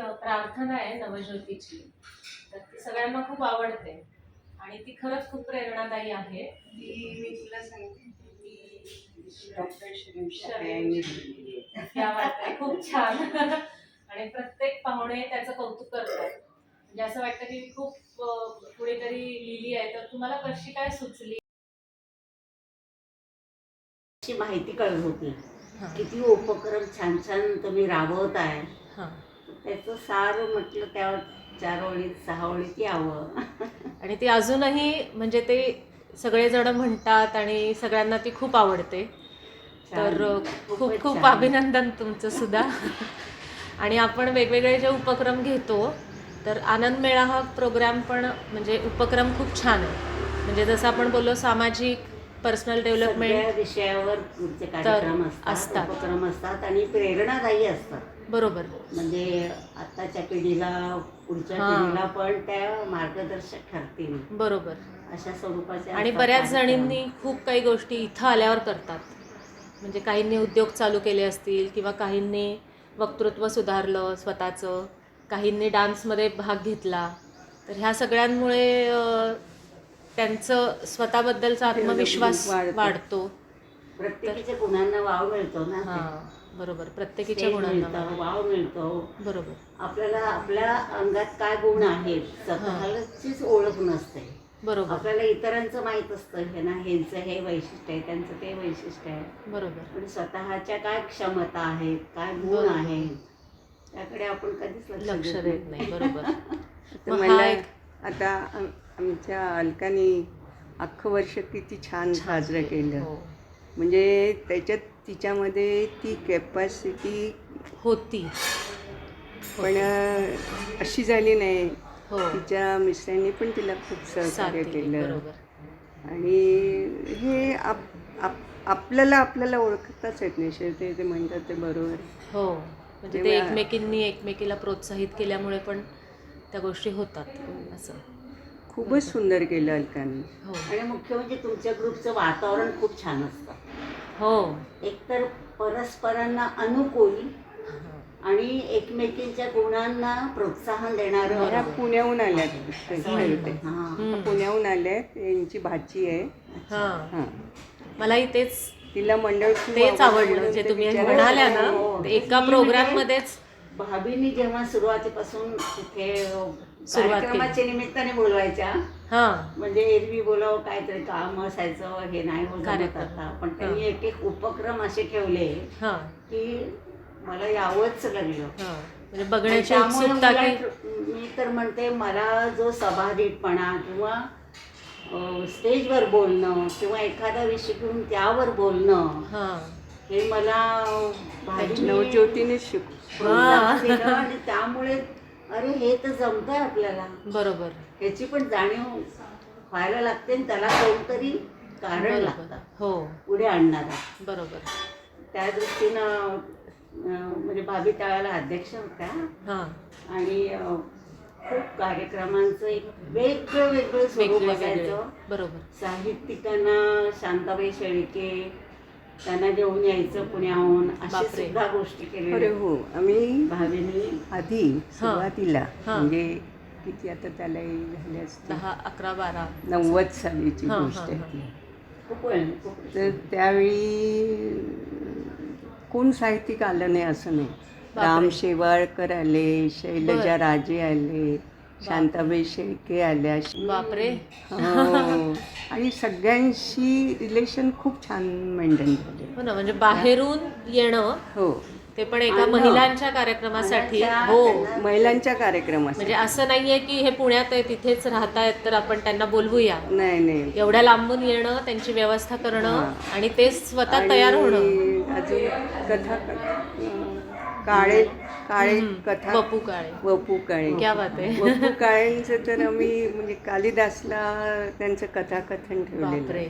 प्रार्थना आहे नवज्योतीची. तर ती सगळ्यांना खूप आवडते. आणि ती खरंच खूप प्रेरणादायी आहे. ती मी तुला सांगते डॉक्टर खूप छान. आणि प्रत्येक पाहुणे त्याचं कौतुक करतात. म्हणजे असं वाटतं की खूप कुणीतरी लिहिली आहे. तर तुम्हाला कशी काय सुचली? ची माहिती कळत होती. किती उपक्रम छान छान तुम्ही राबवत आहे हां. त्याचं सार म्हटलं त्या चार ओळीत सहा ओळीत यावं. आणि ती अजूनही म्हणजे ते सगळेजण म्हणतात आणि सगळ्यांना ती खूप आवडते. तर खूप खूप. अभिनंदन तुमचं सुद्धा. आणि आपण वेगवेगळे जे उपक्रम घेतो तर आनंद मेळा हा प्रोग्राम पण म्हणजे उपक्रम खूप छान आहे. म्हणजे जसं आपण बोललो सामाजिक पर्सनल डेव्हलपमेंट विषयावर. असतात. उपक्रम असतात आणि प्रेरणादायी असतात. बरोबर. म्हणजे आताच्या पिढीला पुढच्या हां. पिढीला पण त्या मार्गदर्शक ठरतील. बरोबर. अशा स्वरूपाचे आणि असतात बऱ्याच कार्यक्रम. जणींनी खूप काही गोष्टी इथं आल्यावर करतात. म्हणजे काहींनी उद्योग चालू केले असतील किंवा काहींनी वक्तृत्व सुधारलं स्वतःचं काहींनी डान्समध्ये भाग घेतला. तर ह्या सगळ्यांमुळे अ, त्यांचं स्वतःबद्दलचा आत्मविश्वास वाढतो. वाढतो. प्रत्येकीच्या गुणांना वाव मिळतो ना. हां. बरोबर प्रत्येकीच्या स्टेज गुणांना मिळतं वाव मिळतो. बरोबर. आपल्याला आपल्या अंगात काय गुण आहेत स्वतःलाचीच ओळख नसते बरोबर. आपल्याला इतरांचं माहीत असतं हे ना ह्यांचं हे वैशिष्ट्य आहे त्यांचं ते वैशिष्ट्य आहे. बरोबर. पण स्वतःच्या काय क्षमता आहेत काय गुण बरोबर. आहेत त्याकडे आपण कधीच लक्ष देत नाही. बरोबर. तर मग हा मला एक आता आम- आमच्या अलकाने अख्खं वर्ष किती छान साजरं केलं. हो. म्हणजे त्याच्यात तिच्यामध्ये ती कॅपॅसिटी होती. पण अशी झाली नाही. हो. तिच्या मिस्टरांनी पण तिला खूप सहकार्य केलं. बरोबर. आणि हे आप आप- आपल्याला आपल्याला ओळखताच येत नाही. शेवटी ते म्हणतात ते बरोबर. हो. म्हणजे ते एकमेकींनी एकमेकीला प्रोत्साहित केल्यामुळे पण त्या गोष्टी होतात. असं. खूपच सुंदर केलं अलकाने. हो. आणि मुख्य म्हणजे तुमच्या ग्रुपचं वातावरण खूप छान असतं. हो एकतर परस्परांना अनुकूल आणि एकमेकींच्या गुणांना प्रोत्साहन देणारं ह्या पुण्याहून आल्यात. हां. पुण्याहून आल्यात यांची भाची आहे हां हां मलाही तेच तिला मंडळ खूप तेच आवडलं जे तुम्ही म्हणाल्या. ना हो. ते एका प्रोग्राम म्हणजे- मध्येच भाभींनी जेव्हा सुरुवातीपासून तिथे सुरुवात केली. कार्यक्रमाच्या निमित्ताने बोलवायच्या. हा. म्हणजे एरवी बोलावं काहीतरी काम असायचं हे नाही जमत कार्यक्रम. आता. पण त्यांनी एक एक उपक्रम असे ठेवले हा. की मला यावंच लागलं. हा. म्हणजे बघण्याची त्यामुळे उत्सुकता की उलट मी तर म्हणते मला जो सभाधीटपणा किंवा अं, स्टेजवर बोलणं किंवा एखादा विषय घेऊन त्यावर बोलणं हा. हे मला नवज्योतीने शिक आणि त्यामुळे अरे हे तर जमतंय आपल्याला. बरोबर. ह्याची पण जाणीव व्हायला लागते आणि त्याला कोणतरी कारण लागतं. हो. पुढे आणणारा बरोबर. त्या दृष्टीनं म्हणजे भाभी त्यावेळेला अध्यक्ष होत्या. हा. आणि खूप कार्यक्रमांचं एक वेगळं वेगळं स्वरूप असायचं. बरोबर. साहित्यिकांना शांताबाई शेळके त्यांना घेऊन यायचं पुण्याहून अशा बापरे. सुद्धा गोष्टी अरे केल्या हो आम्ही भाभींनी आधी सुरुवातीला हां. म्हणजे किती आता त्याला झाले असते दहा अकरा बारा. नव्वद सालीची हां, गोष्ट हां, आहे हां. ती. खूप वेळ खूप तर त्यावेळी कोण साहित्यिक आलं नाही असं नाही. राम शेवाळकर आले शैलजा. राजे आले शांताबाई शेळके आल्या बापरे. हो. आणि सगळ्यांशी रिलेशन खूप छान मेंटेन झाले. हो ना म्हणजे बाहेरून येणं हो. ते पण एका. महिलांच्या कार्यक्रमासाठी. हो. महिलांच्या कार्यक्रमात म्हणजे असं नाहीये की हे पुण्यात आहे तिथेच राहतायत तर आपण त्यांना बोलवूया. नाही नाही. एवढ्या लांबून येणं त्यांची व्यवस्था करणं. आणि ते स्वतः तयार होणं. अजून कथा काळे काळे. कथा. वपू काळे. वपू काळे. क्या बात आहे. वपू काळेंचं तर आम्ही म्हणजे कालिदासला त्यांचं कथाकथन ठेवलेलं.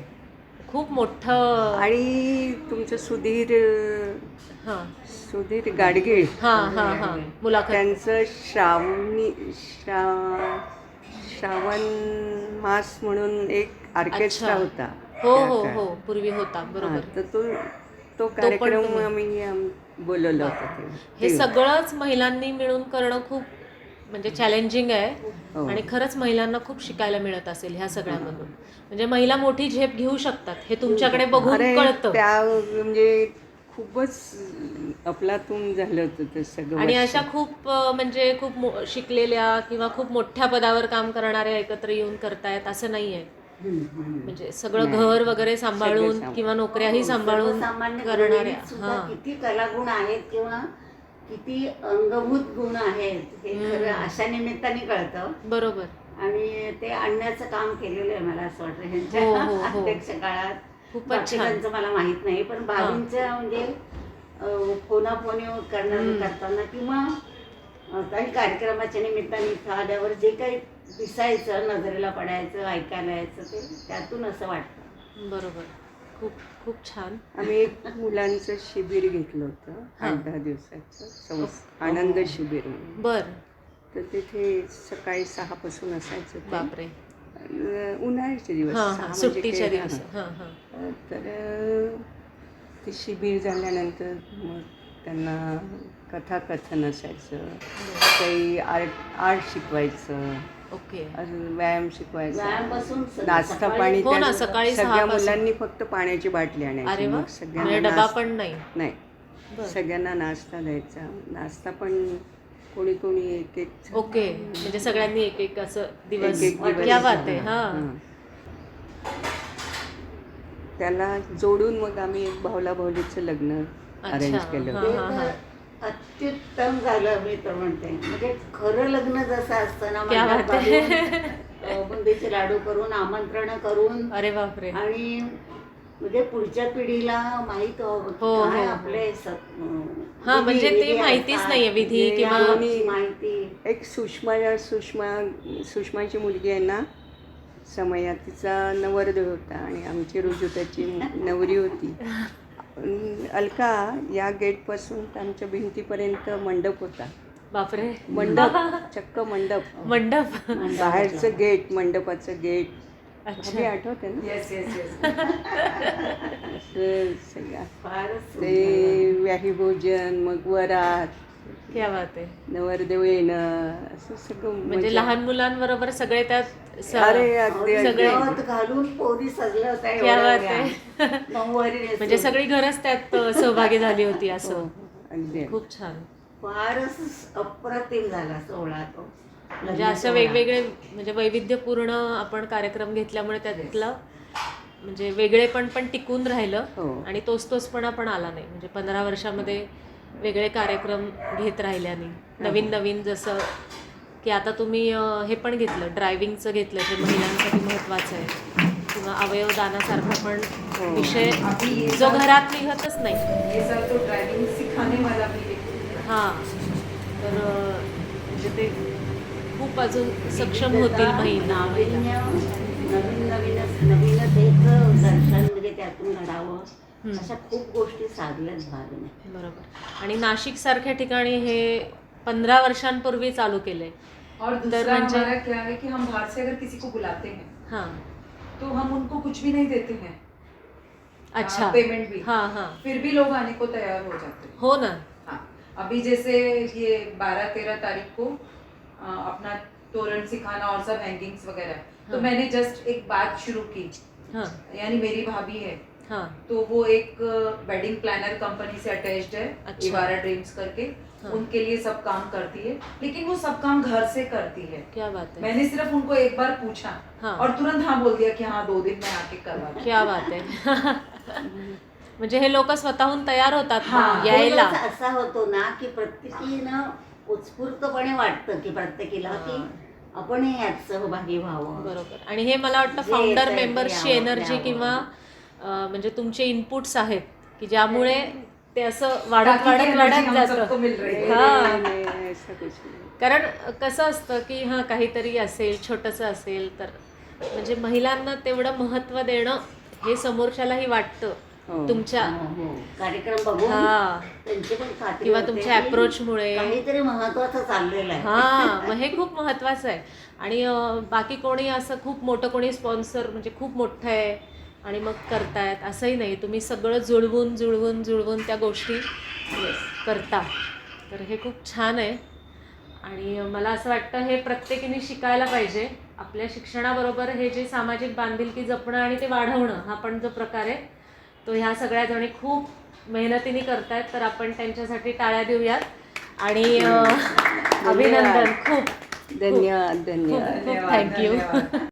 खूप मोठं आणि तुमचं सुधीर हा. सुधीर हा हा हा. मुलाखत. त्यांचं श्रावणी श्रा श्रावण मास म्हणून एक ऑर्केस्ट्रा. होता. हो हो. हो. पूर्वी होता. बरोबर. तर तो तो कार्यक्रम आम्ही आम- बोलवलं होतं ते हे सगळंच महिलांनी मिळून करणं खूप म्हणजे चॅलेंजिंग आहे हो. आणि खरंच महिलांना खूप शिकायला मिळत असेल ह्या सगळ्यामधून म्हणजे महिला मोठी झेप घेऊ शकतात हे तुमच्याकडे बघून अरे कळतं त्या म्हणजे खूपच अफलातून झालं होतं ते सगळं आणि वर्ष. अशा खूप अ, म्हणजे खूप मो- शिकलेल्या किंवा खूप मोठ्या पदावर काम करणाऱ्या एकत्र येऊन करतायत असं नाहीये हम्म, हम्म. म्हणजे सगळं. घर वगैरे सांभाळून. किंवा नोकऱ्याही हो, सांभाळून करणाऱ्या किती कलागुण आहेत किंवा किती अंगभूत गुण आहेत हे खरं. अशा निमित्ताने कळतं बरोबर आणि ते आणण्याचं काम केलेलं आहे मला असं वाटतं ह्यांच्या हो, हो. अध्यक्ष काळात खूपच त्यांचं मला माहीत नाही पण बाबींच्या म्हणजे फोनाफोनी करणार. करताना किंवा काही कार्यक्रमाच्या निमित्ताने आल्यावर जे काही दिसायचं नजरेला पडायचं ऐकायला यायचं ते त्यातून असं वाटतं. बरोबर. खूप खूप छान. आम्ही एक मुलांचं शिबिर घेतलं होतं हा. आठ दहा दिवसाचं संस आनंद शिबिर म्हणून. बर. तर तिथे सकाळी सहापासून असायचं ते. बापरे. अं, उन्हाळ्याचे दिवस हा सहा हा म्हणजे सुट्टीच्या दिवस. हा. हा हा. तर अं, ते शिबिर झाल्यानंतर मग त्यांना कथाकथन असायचं काही आर्ट आर्ट शिकवायचं ओके. अजून व्यायाम शिकवायचा. व्यायामपासून स- नाश्ता सकाळी- पाणी हो ना, त्या- सकाळी सगळ्या सहापासून. मुलांनी फक्त पाण्याची बाटली अरे आणायची वा. मग म्हणजे सगळ्यांना डबा नाश्ता- पण नाही. नाही. बर. सगळ्यांना नाश्ता द्यायचा. नाश्ता पण कोणी कोणी एक एक ओके. म्हणजे सगळ्यांनी एक एक असं दिवस एक- एक दिवस क्या बात आहे हा. हां. त्याला जोडून मग आम्ही एक भावला भावलीचं लग्न अरेंज अच्छा, केलं हा, होतं. हा, हा. अत्युत्तम झालं मी तर म्हणते म्हणजे खरं लग्न जसं असतं ना बुंदीचे लाडू करून आमंत्रण करून अरे बापरे आणि म्हणजे पुढच्या पिढीला माहीत हो, काय हो. आपले हा, विधी- म्हणजे ते माहितीच. नाहीये विधी किंवा माहिती एक सुषमा सुषमा सुषमाची मुलगी आहे ना समया तिचा नवरदेव होता आणि आमची रुजुताची नवरी होती अं, अलका या गेटपासून तर आमच्या भिंतीपर्यंत मंडप होता. बापरे. मंडप चक्क मंडप. मंडप. बाहेरचं गेट मंडपाचं गेट. अच्छा. आठवते ना? येस ते व्याही भोजन मग वरात क्या बात आहे नवरदेव येणं असं सगळं म्हणजे. लहान मुलांवर सगळे त्यात स- अरे अगदी सगळे- नथ घालून पोरी सजल्या होत्या क्या एवढ्या बात आहे. वेळा. नऊवारी नेसून. म्हणजे सगळी घरच त्यात अ, सहभागी झाली होती हो, असं अगदी खूप छान फारच अप्रतिम झाला सोहळा तो म्हणजे अशा सोहळा. वेगवेगळे म्हणजे वैविध्यपूर्ण आपण कार्यक्रम घेतल्यामुळे त्यातलं म्हणजे वेगळेपण पण टिकून राहिलं हो. आणि तोच तोचपणा पण आला नाही म्हणजे पंधरा वर्षामध्ये वेगळे कार्यक्रम घेत राहिल्याने नवीन नवीन जसं की आता तुम्ही हे पण घेतलं ड्रायव्हिंगचं घेतलं जे महिलांसाठी महत्त्वाचं आहे. किंवा अवयवदानासारखा पण हो. विषय जो घरात निघतच नाही. हां तर म्हणजे ते खूप अजून सक्षम होतील महिला. नाविन्य नवीन नवीनच नवीनच एक दर्शन म्हणजे त्यातून घडावं. अशा खूप गोष्टी साधल्याच भागने बरोबर. आणि नाशिक सारख्या ठिकाणी हे पंधरा वर्षांपूर्वी चालू केलंय. और दूसरा म्हणजे- हमारा क्या है कि हम बाहर से अगर किसी को बुलाते हैं हां. तो हम उनको कुछ भी नहीं देते हैं। अच्छा. पेमेंट भी। हां हां. फिर भी लोग आने को तैयार हो जाते हैं। हो ना. हाँ. अभी जैसे ये बारह तेरह तारीख को अ, अपना तोरण सिखाना और सब हैंगिंग्स वगैरह। तो हाँ। मैंने जस्ट एक बात शुरू की। हां. यानी मेरी भाभी है। हां तो वो एक वेडिंग प्लानर कंपनी से अटैच्ड है अच्छा। इवारा ड्रीम्स करके हाँ। उनके लिए सब काम करती है लेकिन वो सब काम घर से करती है क्या बात है मैंने सिर्फ उनको एक बार पूछा हाँ। और तुरंत हाँ बोल दिया कि हाँ दो दिन में आके करवा। क्या बात आहे म्हणजे हे लोक स्वतःहून तयार होतात हां. यायला असा होतो ना की प्रत्येकीनं उत्स्फूर्तपणे वाटतं की प्रत्येकीला की आपण यात सहभागी व्हावं बरोबर आणि हे मला वाटतं जे फाउंडर येतंय ते मेंबर्सची यावं, एनर्जी. किंवा म्हणजे तुमचे इनपुट्स आहेत की ज्यामुळे ते असं वाढत वाढत वाढत जातं. है. कारण कसं असतं की हां काहीतरी असेल छोटंसं असेल तर म्हणजे महिलांना तेवढं महत्त्व देणं हे समोरच्यालाही वाटतं. हो. तुमच्या हो, हो. कार्यक्रम बघून हा. किंवा तुमच्या अप्रोचमुळे काहीतरी महत्वाचं चाललेलं आहे. हा मग हे खूप महत्वाचं आहे. आणि बाकी कोणी असं खूप मोठं कोणी स्पॉन्सर म्हणजे खूप मोठं आहे. आणि मग करतायत. असंही नाही. तुम्ही सगळं जुळवून जुळवून जुळवून त्या गोष्टी करता. तर हे खूप छान आहे. आणि मला असं वाटतं हे प्रत्येकीने शिकायला पाहिजे. आपल्या शिक्षणाबरोबर हे जे सामाजिक बांधिलकी जपणं आणि ते वाढवणं हा पण जो प्रकार आहे तो ह्या सगळ्या जणी खूप मेहनतीने करतायत. तर आपण त्यांच्यासाठी टाळ्या देऊयात. आणि अभिनंदन. खूप धन्यवाद धन्यवाद. थँक्यू.